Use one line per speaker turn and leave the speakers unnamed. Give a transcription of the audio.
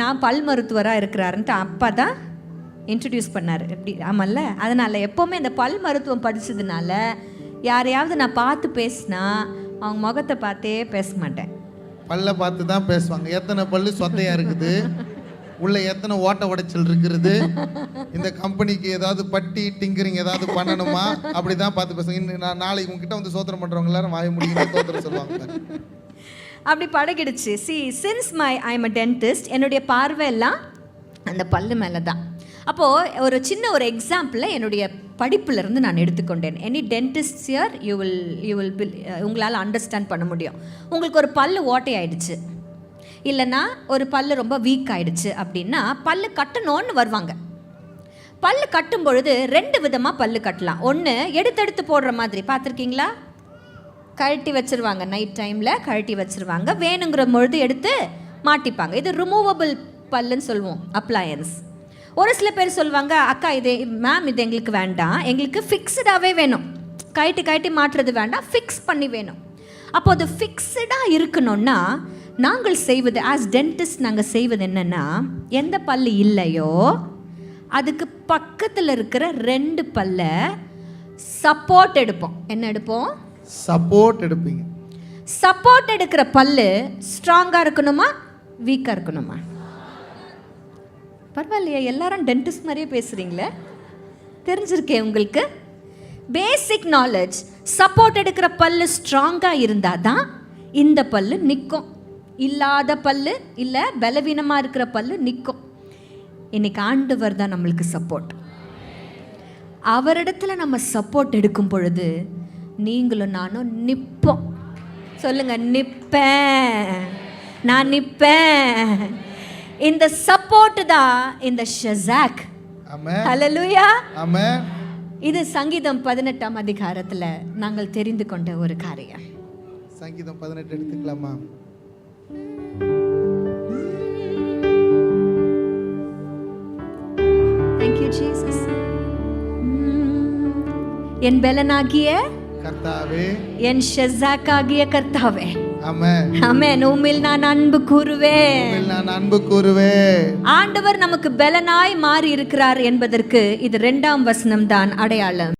நான் பல் மருத்துவராக இருக்கிறாருன்ட்டு அப்பா தான் இன்ட்ரடியூஸ் பண்ணார். எப்படி? ஆமல்ல? அதனால் எப்போவுமே இந்த பல் மருத்துவம் படித்ததுனால யாரையாவது நான் பார்த்து பேசினா அவங்க முகத்தை பார்த்தே பேச மாட்டேன்.
பல்ல பார்த்து தான் பேசுவாங்க. எத்தனை பல்லு சொத்தையாக இருக்குது? உள்ள எத்தனை ஓட்ட உடைச்சல் இருக்கிறது இந்த கம்பெனிக்கு ஏதாவது பட்டி டிங்கரிங் ஏதாவது பண்ணணுமா? அப்படி தான் பார்த்து பேசுவாங்க. இன்னும் நான் நாளைக்கு உங்ககிட்ட வந்து சோத்திரம் பண்ணுறவங்க எல்லாரும் வாய முடியும் சோத்திரம் சொல்லுவாங்க.
அப்படி பழகிடுச்சு C since my I am a dentist என்னுடைய பார்வை எல்லாம் அந்த பல்லு மேலே தான் அப்போது ஒரு சின்ன ஒரு எக்ஸாம்பிளை என்னுடைய படிப்பிலிருந்து நான் எடுத்துக்கொண்டேன். Any dentist here you will you will feel உங்களால் அண்டர்ஸ்டாண்ட் பண்ண முடியும். உங்களுக்கு ஒரு பல்லு ஓட்டை ஆயிடுச்சு. இல்லைன்னா ஒரு பல்லு ரொம்ப வீக் ஆயிடுச்சு அப்படின்னா பல்லு கட்டணும்னு வருவாங்க. பல்லு கட்டும் பொழுது ரெண்டு விதமாக பல்லு கட்டலாம். ஒன்று எடுத்தெடுத்து போடுற மாதிரி. பார்த்துருக்கீங்களா? கழட்டி வச்சிருவாங்க. நைட் டைமில் கழட்டி வச்சிருவாங்க. வேணுங்கிற பொழுது எடுத்து மாட்டிப்பாங்க. இது ரிமூவபிள் பல்லுன்னு சொல்லுவோம். அப்ளையன்ஸ் ஒரு சில பேர் சொல்லுவாங்க அக்கா இது மேம் இது எங்களுக்கு வேண்டாம். எங்களுக்கு ஃபிக்ஸ்டாகவே வேணும். கழட்டி கழட்டி மாட்டுறது வேண்டாம். ஃபிக்ஸ் பண்ணி வேணும். அப்போ அது ஃபிக்ஸ்டாக இருக்கணும்னா நாங்கள் செய்வது ஆஸ் டென்டிஸ்ட் நாங்கள் செய்வது என்னென்னா எந்த பல்லு இல்லையோ அதுக்கு பக்கத்தில் இருக்கிற ரெண்டு பல்ல சப்போர்ட் எடுப்போம். என்ன எடுப்போம்?
சப்போர்ட் எடுப்பீங்க.
சப்போர்ட் எடுக்கிற பல்லு ஸ்ட்ராங்காக இருக்கணுமா? வீக்காக இருக்கணுமா? பரவாயில்லையா எல்லாரும் டென்டிஸ்ட் மாதிரியே பேசுகிறீங்களே தெரிஞ்சிருக்கேன் உங்களுக்கு. பேசிக் நாலேஜ் சப்போர்ட் எடுக்கிற பல்லு ஸ்ட்ராங்காக இருந்தால் தான் இந்த பல்லு நிற்கும் இல்லாத பல்லு இல்லை பலவீனமாக இருக்கிற பல்லு நிற்கும் இன்னைக்கு ஆண்டவர் தான் நம்மளுக்கு சப்போர்ட் அவரிடத்துல நம்ம சப்போர்ட் எடுக்கும் பொழுது நீங்களும் நானும் நிற்போம் சொல்லுங்க நிற்பேன் நான் நிற்பேன் இந்த சப்போர்ட் தான் இந்த ஷசாக்.
ஆமே
இது சங்கீதம் பதினெட்டாம் அதிகாரத்துல நாங்கள் தெரிந்து கொண்ட ஒரு காரியம்.
சங்கீதம் பதினெட்டு எடுத்துக்கலாமா?
Thank you Jesus. என் பெலனாகிய
கர்த்தாவே.
என் ஷசாக்காகிய கர்த்தாவே.
ஆமே
ஆமென். உம்மில் நான் அன்பு கூறுவேன்.
நான் அன்பு கூறுவேன்.
ஆண்டவர் நமக்கு பெலனாய் மாறி இருக்கிறார் என்பதற்கு இது இரண்டாம் வசனம் தான் அடையாளம்.